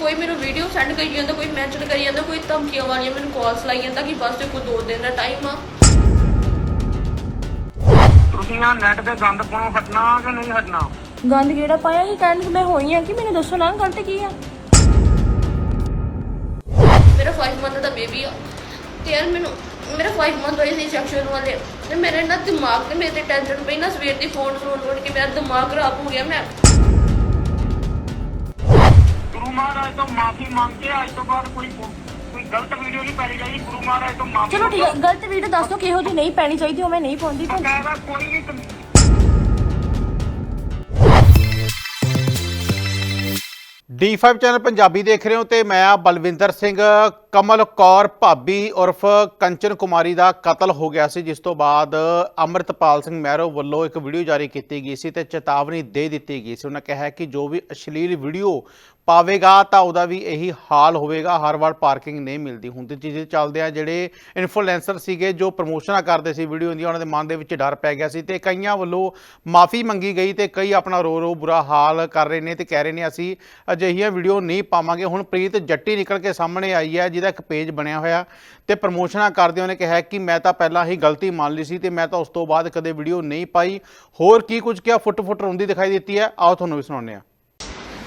ਕੋਈ ਮੈਨੂੰ video send ਕਰੀ ਜਾਂਦਾ ਕੋਈ ਮੈਂਸ਼ਨ ਕਰੀ ਜਾਂਦਾ ਕੋਈ ਧਮਕੀਆਂ ਵਾਲੀਆਂ ਮੈਨੂੰ ਕਾਲਸ ਲਾਈ ਜਾਂਦਾ ਕਿ ਬਸ ਤੇ ਕੋਈ ਦੋ ਦਿਨ ਦਾ ਟਾਈਮ ਆ। ਤੁਸੀਂ ਆ ਨੈਟ ਤੇ ਗੰਦ ਪਾਉਣੋਂ ਹਟਣਾ ਕਿ ਨਹੀਂ ਹਟਣਾ? ਗੰਦ ਕਿਹੜਾ ਪਾਇਆ ਸੀ? ਕਹਿਣ ਕਿ ਮੈਂ ਹੋਈ ਆ ਕਿ ਮੈਨੂੰ ਦੱਸੋ ਨਾ ਗਲਤ ਕੀ ਆ? ਮੇਰਾ 5 ਮੰਥ ਦਾ ਬੇਬੀ ਆ। ਤੇ ਯਾਰ ਮੈਨੂੰ ਮੇਰਾ 5 ਮੰਥ ਹੋਏ ਸੀ ਸੈਕਸ਼ਨ ਵਾਲੇ। ਤੇ ਮੇਰੇ ਨਾ ਦਿਮਾਗ ਤੇ ਮੇਰੇ ਤੇ ਟੈਨਸ਼ਨ ਪਈ ਨਾ ਸਵੇਰ ਦੀ ਫੋਨ ਫੋਨ ਫੋਨ ਕੇ ਮੇਰਾ ਦਿਮਾਗ ਖਰਾਬ ਹੋ ਗਿਆ ਮੈਂ। ਗੁਰੂ ਮਹਾਰਾਜ ਤੋਂ ਮਾਫੀ ਮੰਗ ਕੇ ਅੱਜ ਤੋਂ ਬਾਅਦ ਕੋਈ ਕੋਈ ਗਲਤ ਵੀਡੀਓ ਨਹੀਂ ਪਾਈ ਜਾਏਗੀ ਗੁਰੂ ਮਹਾਰਾਜ ਤੋਂ ਮਾਫੀ ਚਲੋ ਠੀਕ ਹੈ ਗਲਤ ਵੀਡੀਓ ਦੱਸ ਦਿਓ ਕਿਹੋ ਜਿਹੀ ਨਹੀਂ ਪੈਣੀ ਚਾਹੀਦੀ ਉਹ ਮੈਂ ਨਹੀਂ ਪਾਉਂਦੀ ਪਰ ਕਹਿੰਦਾ ਕੋਈ ਵੀ D5 ਚੈਨਲ ਪੰਜਾਬੀ ਦੇਖ ਰਹੇ ਹੋ ਤੇ ਮੈਂ ਆ ਬਲਵਿੰਦਰ ਸਿੰਘ। ਕਮਲ ਕੌਰ ਭਾਬੀ ਉਰਫ ਕੰਚਨ ਕੁਮਾਰੀ ਦਾ ਕਤਲ ਹੋ ਗਿਆ ਸੀ ਜਿਸ ਤੋਂ ਬਾਅਦ ਅੰਮ੍ਰਿਤਪਾਲ ਸਿੰਘ ਮਹਿਰੋ ਵੱਲੋਂ ਇੱਕ ਵੀਡੀਓ ਜਾਰੀ ਕੀਤੀ ਗਈ ਸੀ ਤੇ ਚੇਤਾਵਨੀ ਦੇ ਦਿੱਤੀ ਗਈ ਸੀ। ਉਹਨਾਂ ਕਿਹਾ ਕਿ ਜੋ ਵੀ ਅਸ਼ਲੀਲ ਵੀਡੀਓ ਪਾਵੇਗਾ ਤਾਂ ਉਹਦਾ ਵੀ ਇਹੀ ਹਾਲ ਹੋਵੇਗਾ। ਹਰ ਵਾਰ ਪਾਰਕਿੰਗ ਨਹੀਂ ਮਿਲਦੀ। ਹੁਣ ਹੁੰਦੀ ਚੀਜ਼ ਚੱਲਦੇ ਆ ਜਿਹੜੇ ਇਨਫਲੂਐਂਸਰ ਸੀਗੇ, ਜੋ ਪ੍ਰਮੋਸ਼ਨਾਂ ਕਰਦੇ ਸੀ ਵੀਡੀਓ ਦੀਆਂ, ਉਹਨਾਂ ਦੇ ਮਨ ਦੇ ਵਿੱਚ ਡਰ ਪੈ ਗਿਆ ਸੀ ਤੇ ਕਈਆਂ ਵੱਲੋਂ ਮਾਫੀ ਮੰਗੀ ਗਈ ਤੇ ਕਈ ਆਪਣਾ ਰੋ ਰੋ ਬੁਰਾ ਹਾਲ ਕਰ ਰਹੇ ਨੇ ਤੇ ਕਹਿ ਰਹੇ ਨੇ, ਅਸੀਂ ਅਜਿਹੀਆਂ ਵੀਡੀਓ ਨਹੀਂ ਪਾਵਾਂਗੇ। ਹੁਣ ਪ੍ਰੀਤ ਜੱਟੀ ਨਿਕਲ ਕੇ ਸਾਹਮਣੇ ਆਈ ਹੈ, ਜਿਹਦਾ ਇੱਕ ਪੇਜ ਬਣਿਆ ਹੋਇਆ ਤੇ ਪ੍ਰਮੋਸ਼ਨਾਂ ਕਰਦੇ ਉਹਨੇ ਕਿਹਾ ਕਿ ਮੈਂ ਤਾਂ ਪਹਿਲਾਂ ਹੀ ਗਲਤੀ ਮੰਨ ਲਈ ਸੀ ਤੇ ਮੈਂ ਤਾਂ ਉਸ ਤੋਂ ਬਾਅਦ ਕਦੇ ਵੀਡੀਓ ਨਹੀਂ ਪਾਈ। ਹੋਰ ਕੀ ਕੁਝ ਕਿਹਾ? ਫੁੱਟ ਫੁੱਟ ਰੋਂਦੀ ਦਿਖਾਈ ਦਿੱਤੀ ਹੈ। ਆਓ ਤੁਹਾਨੂੰ ਵੀ ਸੁਣਾਉਂਦੇ ਹਾਂ।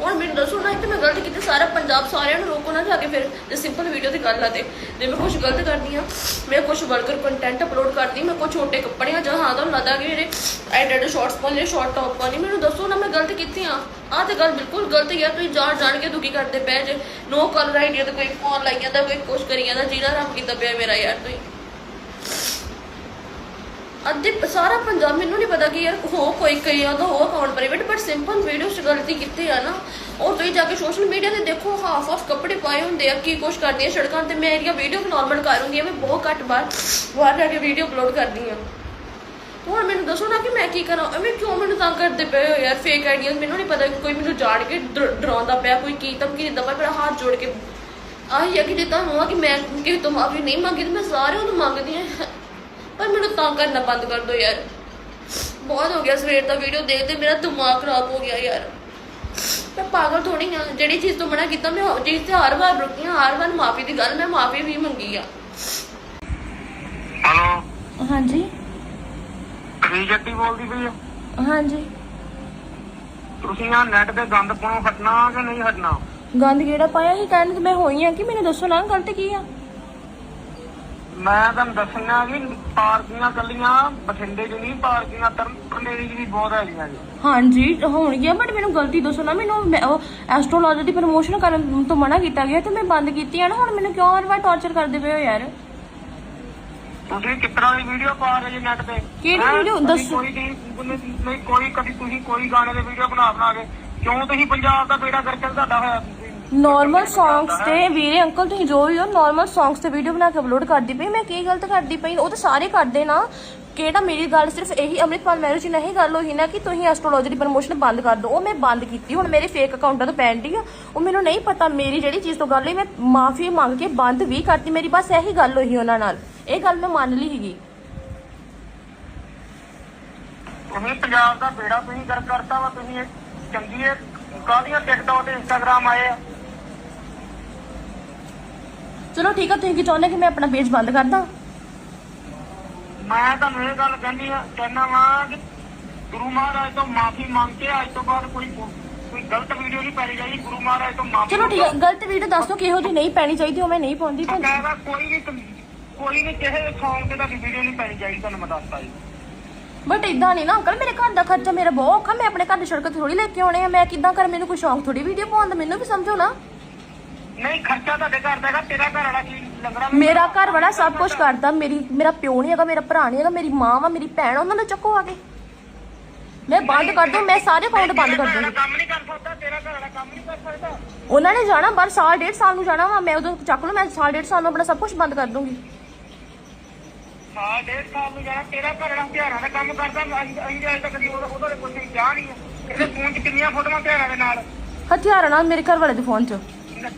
ਹੁਣ ਮੈਨੂੰ ਦੱਸੋ ਨਾ ਕਿ ਮੈਂ ਗਲਤ ਕੀਤੀ, ਸਾਰਾ ਪੰਜਾਬ ਸਾਰਿਆਂ ਨੂੰ ਰੋਕੋ ਨਾ, ਜਾ ਕੇ ਫਿਰ ਜੇ ਸਿੰਪਲ ਵੀਡੀਓ ਦੀ ਗੱਲ ਆ ਤੇ। ਜੇ ਮੈਂ ਕੁਝ ਗਲਤ ਕਰਦੀ ਆ, ਮੈਂ ਕੁਝ ਵਲਗਰ ਕੰਟੈਂਟ ਅਪਲੋਡ ਕਰਦੀ, ਮੈਂ ਕੁਝ ਛੋਟੇ ਕੱਪੜੇ ਆ ਜਾਂ ਹਾਂ ਤੁਹਾਨੂੰ ਲੱਗਦਾ ਕਿ ਜਿਹੜੇ ਐਡਿਟ ਸ਼ਾਰਟਸ ਪਾਉਂਦੇ ਸ਼ਾਰਟ ਟੌਪ ਪਾਉਂਦੇ ਮੈਨੂੰ ਦੱਸੋ ਨਾ, ਮੈਂ ਗਲਤ ਕੀਤੀ ਆ। ਆਹ ਤੇ ਗੱਲ ਬਿਲਕੁਲ ਗਲਤ ਹੀ ਤੁਸੀਂ ਜਾਣ ਜਾਣ ਕੇ ਦੁਖੀ ਕਰਦੇ ਪਏ ਜੇ। ਨੋ ਕਲਰ ਆਈਡੀਆ ਤੇ ਕੋਈ ਫੋਨ ਲਾਈ ਜਾਂਦਾ, ਕੋਈ ਕੁਛ ਕਰੀ ਜਾਂਦਾ, ਜਿਹਦਾ ਰੱਬ ਕੀਤਾ ਪਿਆ ਮੇਰਾ ਯਾਰ ਤੁਸੀਂ। ਅੱਧੇ ਸਾਰਾ ਪੰਜਾਬ ਮੈਨੂੰ ਨਹੀਂ ਪਤਾ ਕਿ ਯਾਰ ਹੋ ਕੋਈ ਕਈ ਉਹਦਾ ਹੋ account private but simple video ਚ ਗਲਤੀ ਕੀਤੀ ਆ ਨਾ ਉਹ ਤੁਸੀਂ ਜਾ ਕੇ ਸੋਸ਼ਲ ਮੀਡੀਆ ਤੇ ਦੇਖੋ ਹਾਫ ਆਫ ਕੱਪੜੇ ਪਾਏ ਹੁੰਦੇ ਆ, ਕੀ ਕੁਛ ਕਰਦੀਆਂ ਸੜਕਾਂ ਤੇ, ਮੈਂ ਇਹਦੀਆਂ ਵੀਡੀਓ ਨਾਰਮਲ ਕਰ ਹੁੰਦੀ ਆ, ਮੈਂ ਬਹੁਤ ਘੱਟ ਵਾਰ ਬਾਹਰ ਜਾ ਕੇ ਵੀਡੀਓ ਅਪਲੋਡ ਕਰਦੀ ਆ। ਹੁਣ ਮੈਨੂੰ ਦੱਸੋ ਨਾ ਕਿ ਮੈਂ ਕੀ ਕਰਾਂ, ਐਵੇਂ ਕਿਉਂ ਮੈਨੂੰ ਤੰਗ ਕਰਦੇ ਪਏ ਹੋ ਯਾਰ ਫੇਕ ਆਈਡੀਆਂ ਮੈਨੂੰ ਨਹੀਂ ਪਤਾ ਕੋਈ ਮੈਨੂੰ ਜਾਣ ਕੇ ਡਰਾਉਂਦਾ ਪਿਆ, ਕੋਈ ਕੀ ਧਮਕੀ ਦਿੰਦਾ ਪਿਆ, ਮੇਰਾ ਹੱਥ ਜੋੜ ਕੇ। ਆਹੀ ਆ ਕਿ ਜੇ ਤੁਹਾਨੂੰ ਆ ਕਿ ਮੈਂ ਕਿਸੇ ਤੋਂ ਮਾਫੀ ਨਹੀਂ ਮੰਗੀ, ਤੇ ਮੈਂ ਸਾਰਿਆਂ ਤੋਂ ਮੰਗਦੀ ਆ। ਪਰ ਮੈਨੂੰ ਤੰਗ ਕਰਨਾ ਬੰਦ ਕਰ ਦਿਓ ਯਾਰ। ਬਹੁਤ ਹੋ ਗਿਆ ਸਵੇਰ ਦਾ ਵੀਡੀਓ ਦੇਖਦੇ ਮੇਰਾ ਦਿਮਾਗ ਖਰਾਬ ਹੋ ਗਿਆ ਯਾਰ। ਮੈਂ ਪਾਗਲ ਥੋੜੀ ਆ ਜਿਹੜੀ ਚੀਜ਼ ਤੋਂ ਮਨਾ ਕੀਤਾ ਮੈਂ ਉਹ ਚੀਜ਼ ਤੇ ਹਰ ਵਾਰ ਰੁਕੀ ਹਾਂ ਹਰ ਵਾਰ ਮਾਫੀ ਦੀ ਗੱਲ ਮੈਂ ਮਾਫੀ ਵੀ ਮੰਗੀ ਆ। ਹਲੋ? ਹਾਂਜੀ। ਪ੍ਰੀਤ ਜੱਟੀ ਬੋਲਦੀ ਪਈ ਆ? ਹਾਂਜੀ। ਤੁਸੀਂ ਆ ਨੈਟ ਤੇ ਗੰਦ ਪਾਉਣੋਂ ਹਟਣਾ ਕਿ ਨਹੀਂ ਹਟਣਾ? ਗੰਦ ਕਿਹੜਾ ਪਾਇਆ ਸੀ? ਕਹਿਣ ਕਿ ਮੈਂ ਹੋਈ ਆ ਕਿ ਮੈਨੂੰ ਦੱਸੋ ਨਾ ਗਲਤ ਕੀ ਆ? ਮੈਂ ਤੁਹਾਨੂੰ ਦੱਸਣਾ ਕਿ ਪਾਰਕੀਆਂ ਕੱਲੀਆਂ ਬਠਿੰਡੇ 'ਚ ਨਹੀਂ ਪਾਰਕੀਆਂ ਤਰਨੇਰੀ 'ਚ ਵੀ ਬਹੁਤ ਹੈਗੀਆਂ ਜੀ ਹਾਂਜੀ ਹੋਣਗੀਆਂ ਬਟ ਮੈਨੂੰ ਗਲਤੀ ਦੱਸੋ ਨਾ ਮੈਨੂੰ ਮੈਂ ਉਹ ਐਸਟ੍ਰੋਲੋਜੀ ਦੀ ਪ੍ਰਮੋਸ਼ਨ ਕਰਨ ਤੋਂ ਮਨਾ ਕੀਤਾ ਗਿਆ ਤੇ ਮੈਂ ਬੰਦ ਕੀਤੀ ਆ ਨਾ ਹੁਣ ਮੈਨੂੰ ਕਿਉਂ ਹਰ ਵਾਰ ਟੌਰਚਰ ਕਰਦੇ ਪਏ ਹੋ ਯਾਰ ਤੁਸੀਂ ਤਰ੍ਹਾਂ ਦੀ ਵੀਡੀਓ ਪਾ ਰਹੇ ਜੀ ਨੈਟ ਤੇ ਕਿਹੜੀ ਹੈਂ? video? ਦੱਸੋ। ਕੋਈ ਨਹੀਂ ਨਹੀਂ ਕੋਈ ਕਦੀ ਤੁਸੀਂ ਕੋਈ ਗਾਣੇ ਦੇ ਵੀਡੀਓ ਬਣਾ ਬਣਾ ਕੇ ਕਿਉਂ ਤੁਸੀਂ ਪੰਜਾਬ ਦਾ ਬੇੜਾ ਕਰਕੇ ਤੁਹਾਡਾ ਹੋਇਆ? ਨਾਰਮਲ ਸੌਂਗਸ ਤੇ ਵੀਰੇ ਅੰਕਲ, ਤੁਸੀਂ ਜੋ ਵੀ ਹੋ ਨਾਰਮਲ ਸੌਂਗਸ ਤੇ ਵੀਡੀਓ ਬਣਾ ਕੇ ਅਪਲੋਡ ਕਰਦੀ ਪਈ। ਮੈਂ ਕੀ ਗਲਤ ਕਰਦੀ ਪਈ? ਉਹ ਤਾਂ ਸਾਰੇ ਕਰਦੇ ਨਾ। ਕਿਹੜਾ ਮੇਰੀ ਗੱਲ ਸਿਰਫ ਇਹੀ ਅੰਮ੍ਰਿਤਪਾਲ ਮੈਰਿਜ ਨਹੀਂ ਗੱਲ ਹੋਈ ਨਾ ਕਿ ਤੁਸੀਂ ਐਸਟ੍ਰੋਲੋਜੀ ਦੀ ਪ੍ਰਮੋਸ਼ਨ ਬੰਦ ਕਰ ਦਿਓ। ਉਹ ਮੈਂ ਬੰਦ ਕੀਤੀ। ਹੁਣ ਮੇਰੇ ਫੇਕ ਅਕਾਊਂਟਾਂ ਤੋਂ ਪੈਂਡੀ ਆ। ਉਹ ਮੈਨੂੰ ਨਹੀਂ ਪਤਾ ਮੇਰੀ ਜਿਹੜੀ ਚੀਜ਼ ਤੋਂ ਗੱਲ ਹੋਈ, ਮੈਂ ਮਾਫੀ ਮੰਗ ਕੇ ਬੰਦ ਵੀ ਕਰਤੀ। ਮੇਰੀ ਬਸ ਇਹੀ ਗੱਲ ਹੋਈ ਉਹਨਾਂ ਨਾਲ। ਇਹ ਗੱਲ ਮੈਂ ਮੰਨ ਲਈ ਹੈਗੀ ਤੁਸੀਂ ਪੰਜਾਬ ਦਾ ਬੇੜਾ ਤੁਸੀਂ ਕਰ ਕਰਤਾ ਵਾ, ਤੁਸੀਂ ਇਹ ਚੰਗੀ ਹੈ ਕਾਹਦੀਆਂ ਟਿਕਟੌਕ ਤੇ ਇੰਸਟਾਗ੍ਰਾਮ ਆਏ ਆ? ਚਲੋ ਠੀਕ ਆ ਤੁਸੀਂ ਕੀ ਚਾਹੁੰਦੇ ਕਿ ਮੈਂ ਆਪਣਾ ਪੇਜ ਬੰਦ ਕਰ ਦਾਂ ਮੈਂ ਤੁਹਾਨੂੰ ਇਹ ਗੱਲ ਕਹਿੰਦੀ ਆ ਕਹਿਣਾ ਵਾ ਕਿ ਗੁਰੂ ਮਹਾਰਾਜ ਤੋਂ ਮਾਫੀ ਮੰਗ ਕੇ ਅੱਜ ਤੋਂ ਬਾਅਦ ਕੋਈ ਕੋਈ ਗਲਤ ਵੀਡੀਓ ਨਹੀਂ ਪਾਈ ਜਾਏਗੀ ਗੁਰੂ ਮਹਾਰਾਜ ਤੋਂ ਮਾਫੀ ਚਲੋ ਠੀਕ ਹੈ ਗਲਤ ਵੀਡੀਓ ਦੱਸ ਦਿਓ ਕਿਹੋ ਜਿਹੀ ਨਹੀਂ ਪੈਣੀ ਚਾਹੀਦੀ ਉਹ ਮੈਂ ਨਹੀਂ ਪਾਉਂਦੀ ਤੁਹਾਨੂੰ ਕਹਿੰਦਾ ਕੋਈ ਵੀ ਕੋਈ ਵੀ ਕਿਸੇ ਸੌਂਗ ਤੇ ਤੁਹਾਡੀ ਵੀਡੀਓ ਨਹੀਂ ਪਾਈ ਜਾਏਗੀ ਤੁਹਾਨੂੰ ਮੈਂ ਦੱਸਦਾ ਜੀ। ਬਟ ਇਦਾਂ ਨਹੀਂ ਨਾ ਅੰਕਲ ਮੇਰੇ ਘਰ ਦਾ ਖਰਚਾ ਮੇਰਾ ਬਹੁਤ ਔਖਾ ਮੈਂ ਆਪਣੇ ਘਰ ਦੀ ਸੜਕ ਤੇ ਥੋੜੀ ਲੈ ਕੇ ਆਉਣੇ ਆ ਮੈਂ ਕਿੱਦਾਂ ਕਰ ਮੈਨੂੰ ਕੋਈ ਸ਼ੌਂਕ ਥੋੜੀ ਵੀਡੀਓ ਪਾਉਣ ਦਾ ਮੈਨੂੰ ਵੀ ਸਮਝੋ ਨਾ। ਨਹੀਂ ਖਰਚਾ ਤੁਹਾਡੇ ਘਰ ਦਾ ਹੈਗਾ ਤੇਰਾ ਘਰ ਵਾਲਾ ਕੀ ਲੰਗੜਾ ਮੇਰਾ ਘਰ ਵਾਲਾ ਸਭ ਕੁਝ ਕਰਦਾ ਮੇਰੀ ਮੇਰਾ ਪਿਓ ਨਹੀਂ ਹੈਗਾ ਮੇਰਾ ਭਰਾ ਨਹੀਂ ਹੈਗਾ ਮੇਰੀ ਮਾਂ ਵਾ ਮੇਰੀ ਭੈਣ ਆ, ਉਹਨਾਂ ਨੂੰ ਚੱਕੋ ਆ ਕੇ। ਮੈਂ ਬੰਦ ਕਰ ਦੂੰ ਮੈਂ ਸਾਰੇ ਅਕਾਊਂਟ ਬੰਦ ਕਰ ਦੂੰਗੀ ਕੰਮ ਨਹੀਂ ਕਰ ਸਕਦਾ ਤੇਰਾ ਘਰ ਵਾਲਾ ਕੰਮ ਨਹੀਂ ਕਰ ਸਕਦਾ। ਉਹਨਾਂ ਨੇ ਜਾਣਾ ਬਾਹਰ ਸਾਲ ਡੇਢ ਸਾਲ ਨੂੰ ਜਾਣਾ ਵਾ ਮੈਂ ਉਦੋਂ ਚੱਕ ਲੂ ਮੈਂ ਸਾਲ ਡੇਢ ਸਾਲ ਨੂੰ ਆਪਣਾ ਸਭ ਕੁਝ ਬੰਦ ਕਰ ਦੂੰਗੀ। ਸਾਲ ਡੇਢ ਸਾਲ ਨੂੰ ਜਾਣਾ ਤੇਰਾ ਘਰ ਵਾਲਾ ਹਥਿਆਰਾਂ ਦਾ ਕੰਮ ਕਰਦਾ ਅਸੀਂ ਅਜੇ ਤੱਕ ਕਦੀ ਉਹਦਾ ਉਹਦੇ ਕੋਲ ਕੋਈ ਜਾ ਨਹੀਂ ਹੈ। ਇਹਦੇ ਫੋਨ 'ਚ ਕਿੰਨੀਆਂ ਫੋਟੋਆਂ ਹਥਿਆਰਾਂ ਦੇ ਨਾਲ? ਹਥਿਆਰਾਂ ਨਾਲ ਮੇਰੇ ਘਰ ਵਾਲੇ ਦੇ ਫੋਨ 'ਚ।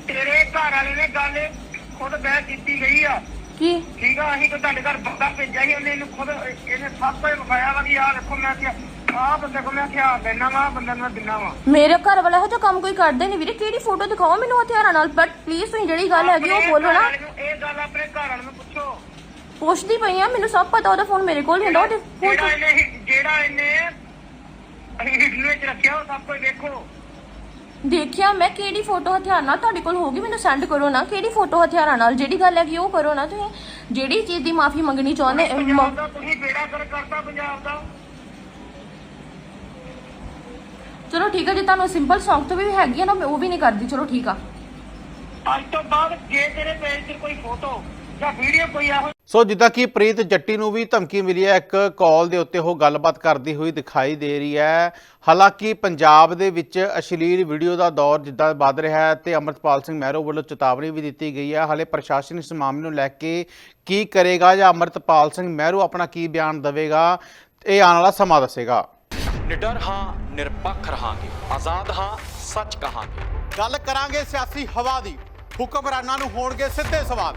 ਤੇਰੇ ਘਰ ਵਾਲੇ ਨੇ ਗੱਲ ਖੁਦ ਬਹਿ ਕੀਤੀ ਗਈ ਆ। ਕੀ? ਠੀਕ ਆ ਅਸੀਂ ਤਾਂ ਤੁਹਾਡੇ ਘਰ ਬੰਦਾ ਭੇਜਿਆ ਸੀ ਉਹਨੇ ਇਹਨੂੰ ਖੁਦ ਇਹਨੇ ਸਭ ਕੁਝ ਵਿਖਾਇਆ ਵਾ ਕਿ ਆਹ ਦੇਖੋ ਮੈਂ ਕਿਹਾ ਆਹ ਬੰਦੇ ਕੋਲ ਮੈਂ ਹਥਿਆਰ ਲੈਣਾ ਵਾ ਬੰਦੇ ਨੂੰ ਦਿੰਨਾ ਵਾ। ਮੇਰੇ ਘਰ ਵਾਲਾ ਇਹੋ ਜਿਹਾ ਕੰਮ ਕੋਈ ਕਰਦੇ ਨਹੀਂ ਵੀਰੇ ਕਿਹੜੀ ਫੋਟੋ ਦਿਖਾਓ ਮੈਨੂੰ ਹਥਿਆਰਾਂ ਨਾਲ ਬਟ ਪਲੀਜ਼ ਤੁਸੀਂ ਜਿਹੜੀ ਗੱਲ ਹੈਗੀ ਉਹ ਬੋਲੋ ਨਾ। ਇਹ ਗੱਲ ਆਪਣੇ ਘਰ ਵਾਲੇ ਨੂੰ ਪੁੱਛੋ। ਪੁੱਛਦੀ ਪਈ ਆ ਮੈਨੂੰ ਸਭ ਪਤਾ ਉਹਦਾ ਫੋਨ ਮੇਰੇ ਕੋਲ ਹੀ ਹੁੰਦਾ ਉਹਦੇ ਫੋਨ ਜਿਹੜਾ ਇਹਨੇ ਜਿਹੜਾ ਇਹਨੇ ਅਸੀਂ ਹਿੱਟੂ ਵਿੱਚ ਰੱਖਿਆ ਉਹ ਸਭ ਕੁਝ ਦੇਖੋ ਦੇਖਿਆ ਮੈਂ ਕਿਹੜੀ ਫੋਟੋ ਹਥਿਆਰ ਨਾਲ ਤੁਹਾਡੇ ਕੋਲ ਹੋਗੀ ਮੈਨੂੰ ਸੈਂਡ ਕਰੋ ਨਾ। ਕਿਹੜੀ ਫੋਟੋ ਹਥਿਆਰਾਂ ਨਾਲ? ਜਿਹੜੀ ਗੱਲ ਹੈਗੀ ਉਹ ਕਰੋ ਨਾ ਤੁਸੀਂ। ਜਿਹੜੀ ਚੀਜ਼ ਦੀ ਮਾਫੀ ਮੰਗਣੀ ਚਾਹੁੰਦੇ ਪੰਜਾਬ ਦਾ ਤੁਸੀਂ ਬੇੜਾ ਕਰ ਕਰਤਾ ਪੰਜਾਬ ਦਾ। ਚਲੋ ਠੀਕ ਹੈ ਜੇ ਤੁਹਾਨੂੰ ਸਿੰਪਲ Song ਤੋਂ ਵੀ ਹੈਗੀ ਆ ਨਾ ਮੈਂ ਉਹ ਵੀ ਨਹੀਂ ਕਰਦੀ। ਚਲੋ ਠੀਕ ਆ। ਅੱਜ ਤੋਂ ਬਾਅਦ ਜੇ ਤੇਰੇ ਪੇਜ ਤੇ ਕੋਈ ਫੋਟੋ ਜਾਂ ਵੀਡੀਓ ਕੋਈ ਇਹੋ ਸੋ ਜਿੱਦਾਂ ਕਿ ਪ੍ਰੀਤ ਜੱਟੀ ਨੂੰ ਵੀ ਧਮਕੀ ਮਿਲੀ ਹੈ ਇੱਕ ਕਾਲ ਦੇ ਉੱਤੇ ਉਹ ਗੱਲਬਾਤ ਕਰਦੀ ਹੋਈ ਦਿਖਾਈ ਦੇ ਰਹੀ ਹੈ। ਹਾਲਾਂਕਿ ਪੰਜਾਬ ਦੇ ਵਿੱਚ ਅਸ਼ਲੀਲ ਵੀਡੀਓ ਦਾ ਦੌਰ ਜਿੱਦਾਂ ਵੱਧ ਰਿਹਾ ਹੈ ਤੇ ਅਮਰਤਪਾਲ ਸਿੰਘ ਮਹਿਰੋ ਵੱਲੋਂ ਚੇਤਾਵਨੀ ਵੀ ਦਿੱਤੀ ਗਈ ਹੈ। ਹਾਲੇ ਪ੍ਰਸ਼ਾਸਨ ਇਸ ਮਾਮਲੇ ਨੂੰ ਲੈ ਕੇ ਕੀ ਕਰੇਗਾ ਜਾਂ ਅਮਰਤਪਾਲ ਸਿੰਘ ਮਹਿਰੋ ਆਪਣਾ ਕੀ ਬਿਆਨ ਦੇਵੇਗਾ ਇਹ ਆਉਣ ਵਾਲਾ ਸਮਾਂ ਦੱਸੇਗਾ। ਨਿਡਰ ਹਾਂ ਨਿਰਪੱਖ ਰਹਾਂਗੇ। ਆਜ਼ਾਦ ਹਾਂ ਸੱਚ ਕਹਾਂਗੇ। ਗੱਲ ਕਰਾਂਗੇ ਸਿਆਸੀ ਹਵਾ ਦੀ। ਹੁਕਮਰਾਨਾਂ ਨੂੰ ਹੋਣਗੇ ਸਿੱਧੇ ਸਵਾਲ।